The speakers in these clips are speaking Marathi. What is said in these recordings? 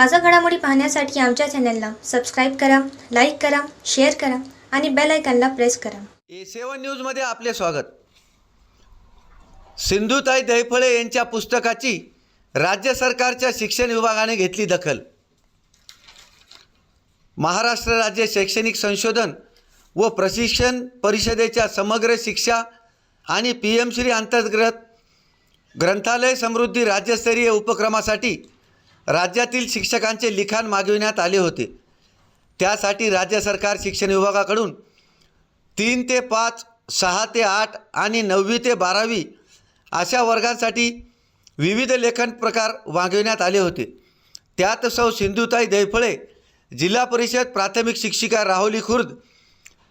ताजा घडामोडी पाहण्यासाठी आमच्या चॅनलला सबस्क्राईब करा लाईक करा शेअर करा आणि बेल आयकॉनला प्रेस करा. ए सेवन न्यूजमध्ये आपले स्वागत. सिंधुताई दैफळे यांच्या पुस्तकाची राज्य सरकारच्या शिक्षण विभागाने घेतली दखल. महाराष्ट्र राज्य शैक्षणिक संशोधन व प्रशिक्षण परिषदेच्या समग्र शिक्षा आणि पी एम श्री अंतर्गत ग्रंथालय समृद्धी राज्यस्तरीय उपक्रमासाठी राज्यातील शिक्षकांचे लिखाण मागविण्यात आले होते. त्यासाठी राज्य सरकार शिक्षण विभागाकडून तीन ते पाच सहा ते आठ आणि नववी ते बारावी अशा वर्गांसाठी विविध लेखन प्रकार मागविण्यात आले होते. त्यात सौ सिंधुताई दैफळे जिल्हा परिषद प्राथमिक शिक्षिका राहुली खुर्द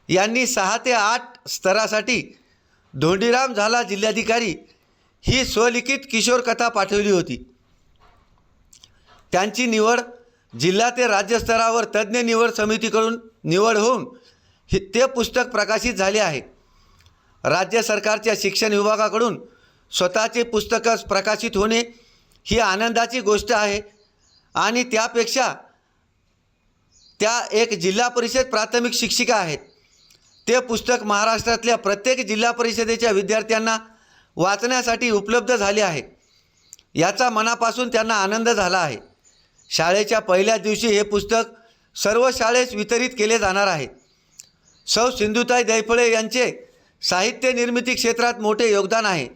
यांनी सहा ते आठ स्तरासाठी धोंडीराम झाला जिल्हाधिकारी ही स्वलिखित किशोर कथा पाठवली होती. त्यांची निवड जिल्हा ते राज्यस्तरावर तज्ज्ञ निवड समितीकडून निवड होऊन हे ते पुस्तक प्रकाशित झाले आहे. राज्य सरकारच्या शिक्षण विभागाकडून स्वतःचे पुस्तकं प्रकाशित होणे ही आनंदाची गोष्ट आहे आणि त्यापेक्षा त्या एक जिल्हा परिषद प्राथमिक शिक्षिका आहेत. ते पुस्तक महाराष्ट्रातल्या प्रत्येक जिल्हा परिषदेच्या विद्यार्थ्यांना वाचण्यासाठी उपलब्ध झाले आहे. याचा मनापासून त्यांना आनंद झाला आहे. शाळेच्या पहिल्या दिवशी हे पुस्तक सर्व शाळेस वितरित केले जाणार आहे. सौ सिंधुताई दैफळे यांचे साहित्य निर्मिती क्षेत्रात मोठे योगदान आहे.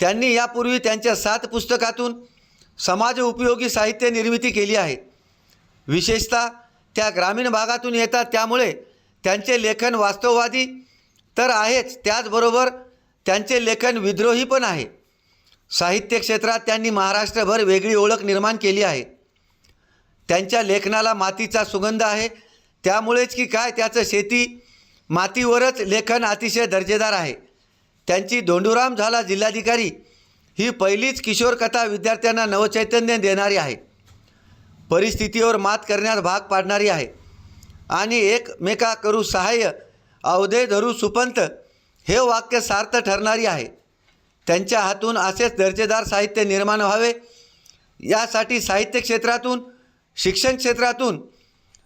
त्यांनी यापूर्वी त्यांच्या सात पुस्तकातून समाज उपयोगी साहित्य निर्मिती केली आहे. विशेषतः त्या ग्रामीण भागातून येतात त्यामुळे त्यांचे लेखन वास्तववादी तर आहेच त्याचबरोबर त्यांचे लेखन विद्रोही पण आहे. साहित्य क्षेत्रात त्यांनी महाराष्ट्रभर वेगळी ओळख निर्माण केली आहे. त्यांच्या लेखनाला मातीचा सुगंध आहे. त्यामुळेच की काय त्याचं शेती मातीवरच लेखन अतिशय दर्जेदार आहे. त्यांची धोंडूराम झाला जिल्हाधिकारी ही पहिलीच किशोर कथा विद्यार्थ्यांना नवचैतन्य देणारी आहे. परिस्थितीवर मात करण्यास भाग पाडणारी आहे. आणि एकमेका करू सहाय्य अवधे धरू सुपंत हे वाक्य सार्थ ठरणारी आहे. त्यांच्या हातून असेच दर्जेदार साहित्य निर्माण व्हावे. यासाठी साहित्य क्षेत्रातून शिक्षण क्षेत्रातून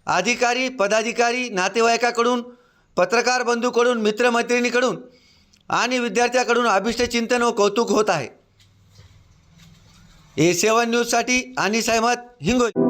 अधिकारी पदाधिकारी नातेवाईकाकडून पत्रकार बंधूकडून मित्रमैत्रिणीकडून आणि विद्यार्थ्याकडून अभिष्टचिंतन व कौतुक होत आहे. ए सेवन न्यूजसाठी आणि सहमत हिंगोली.